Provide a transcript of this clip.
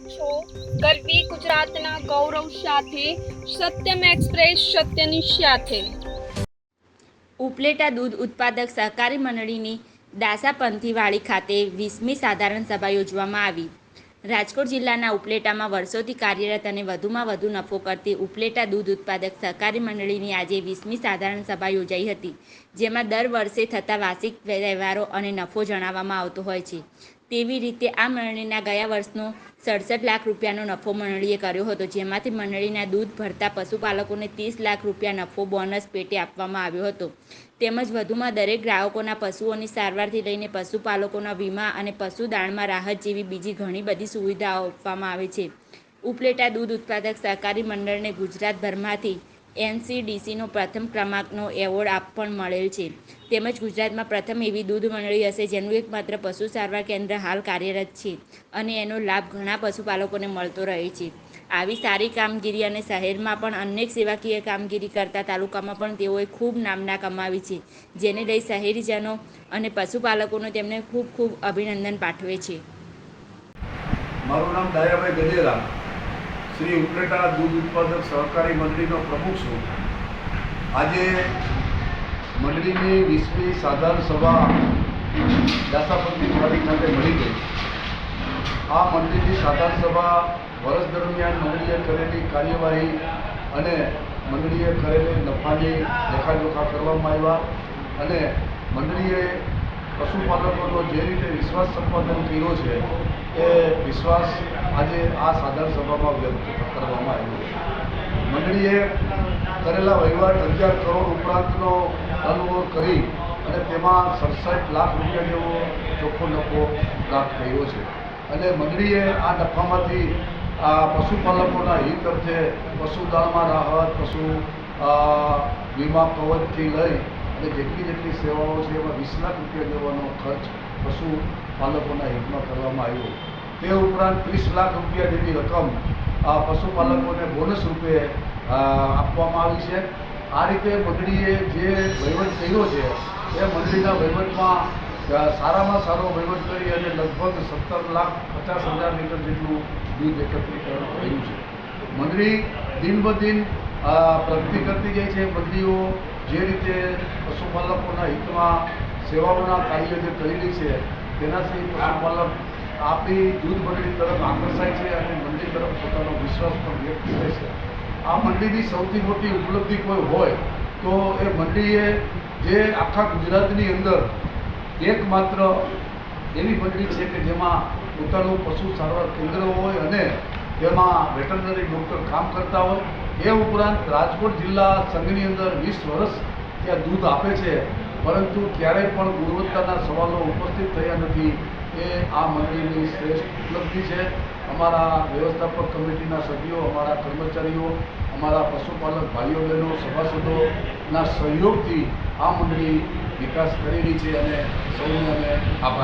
રહ્યા છો? ગરવી ગુજરાતના ગૌરવ સાથે, સત્યમ એક્સપ્રેસ સત્યની સાથે ઉપલેટા દૂધ ઉત્પાદક સહકારી મંડળીની દાસાપંથીવાડી ખાતે વીસમી સાધારણ સભા યોજવામાં આવી. રાજકોટ જિલ્લાના ઉપલેટામાં વર્ષોથી કાર્યરત અને વધુમાં વધુ નફો કરતી ઉપલેટા દૂધ ઉત્પાદક સહકારી મંડળીની આજે વીસમી સાધારણ સભા યોજાઈ હતી, જેમાં દર વર્ષે થતા વાર્ષિક વ્યવહારો અને નફો જણાવવામાં આવતો હોય છે. તેવી રીતે આ મંડળીના ગયા વર્ષનો સડસઠ લાખ રૂપિયાનો નફો મંડળીએ કર્યો હતો, જેમાંથી મંડળીના દૂધ ભરતા પશુપાલકોને ત્રીસ લાખ રૂપિયા નફો બોનસ પેટે આપવામાં આવ્યો હતો. તેમજ વધુમાં દરેક ગ્રાહકોના પશુઓની સારવારથી લઈને પશુપાલકોના વીમા અને પશુદાણમાં રાહત જેવી બીજી ઘણી બધી સુવિધાઓ આપવામાં આવે છે. ઉપલેટા દૂધ ઉત્પાદક સહકારી મંડળને ગુજરાતભરમાંથી એનસીડીસીનો પ્રથમ ક્રમાંકનો એવોર્ડ આપ પણ મળેલ છે. તેમજ ગુજરાતમાં પ્રથમ એવી દૂધ મંડળી હશે જેનું એકમાત્ર પશુ સારવાર કેન્દ્ર હાલ કાર્યરત છે અને એનો લાભ ઘણા પશુપાલકોને મળતો રહે છે. આવી સારી કામગીરી અને શહેરમાં પણ અનેક સેવાકીય કામગીરી કરતા તાલુકામાં પણ તેઓએ ખૂબ નામના કમાવી છે, જેને લઈ શહેરીજનો અને પશુપાલકોને તેમને ખૂબ ખૂબ અભિનંદન પાઠવે છે. મારું નામ દયાભાઈ ગજેરા શ્રી ઉપલેટા દૂધ ઉત્પાદક સહકારી મંડળીનો પ્રમુખ છું. આજે મંડળીની વીસમી સાધારણ સભા દાસાપંથી વાડી ખાતે મળી ગઈ. આ મંડળીની સાધારણ સભા વર્ષ દરમિયાન મંડળીએ કરેલી કાર્યવાહી અને મંડળીએ કરેલી નફાની લેખાજોખા કરવામાં આવ્યા અને મંડળીએ પશુપાલકોનો જે રીતે વિશ્વાસ સંપાદન કર્યો છે એ વિશ્વાસ આજે આ સાધારણ સભામાં વ્યક્ત કરવામાં આવ્યો છે. મંડળીએ કરેલા વહીવટ અગિયાર કરોડ ઉપરાંતનો ટર્નઓવર કરી અને તેમાં સડસઠ લાખ રૂપિયા જેવો ચોખ્ખો નફો પ્રાપ્ત થયો છે. અને મંડળીએ આ નફામાંથી આ પશુપાલકોના હિત અર્થે પશુદાળમાં રાહત, પશુ વીમા કવચથી લઈ અને જેટલી જેટલી સેવાઓ છે એમાં વીસ લાખ રૂપિયા જેવાનો ખર્ચ પશુપાલકોના હિતમાં કરવામાં આવ્યો. તે ઉપરાંત ત્રીસ લાખ રૂપિયા જેવી રકમ પશુપાલકોને બોનસ રૂપે આપવામાં આવી છે. આ રીતે મંડળીએ જે વહીવટ કર્યો છે, એ મંડળીના વહીવટમાં સારામાં સારો વહીવટ કરી અને લગભગ સત્તર લાખ પચાસ હજાર લીટર જેટલું દૂધ એકત્રીકરણ થયું છે. મંડળી દિન બ પ્રગતિ કરતી જાય છે. મંડળીઓ જે રીતે પશુપાલકોના હિતમાં સેવાઓના કાર્ય જે કરી છે, તેનાથી પશુપાલક આપણી જૂથ મંડળી તરફ આકર્ષાય છે અને મંડળી તરફ પોતાનો વિશ્વાસ પણ વ્યક્ત કરે છે. આ મંડળીની સૌથી મોટી ઉપલબ્ધિ કોઈ હોય તો એ મંડળીએ જે આખા ગુજરાતની અંદર એકમાત્ર એવી મંડળી છે કે જેમાં પોતાનું પશુ સારવાર કેન્દ્ર હોય અને તેમાં વેટરનરી ડૉક્ટર કામ કરતા હોય. એ ઉપરાંત રાજકોટ જિલ્લા સંઘની અંદર વીસ વર્ષ ત્યાં દૂધ આપે છે. પરંતુ ક્યારેય પણ ગુણવત્તાના સવાલો ઉપસ્થિત થયા નથી. એ આ મંડળીની શ્રેષ્ઠ ઉપલબ્ધિ છે. અમારા વ્યવસ્થાપક કમિટીના સભ્યો, અમારા કર્મચારીઓ, અમારા પશુપાલક ભાઈઓ, બહેનો સભાસદોના સહયોગથી આ મંડળી વિકાસ કરી રહી છે અને સૌને અમે આભાર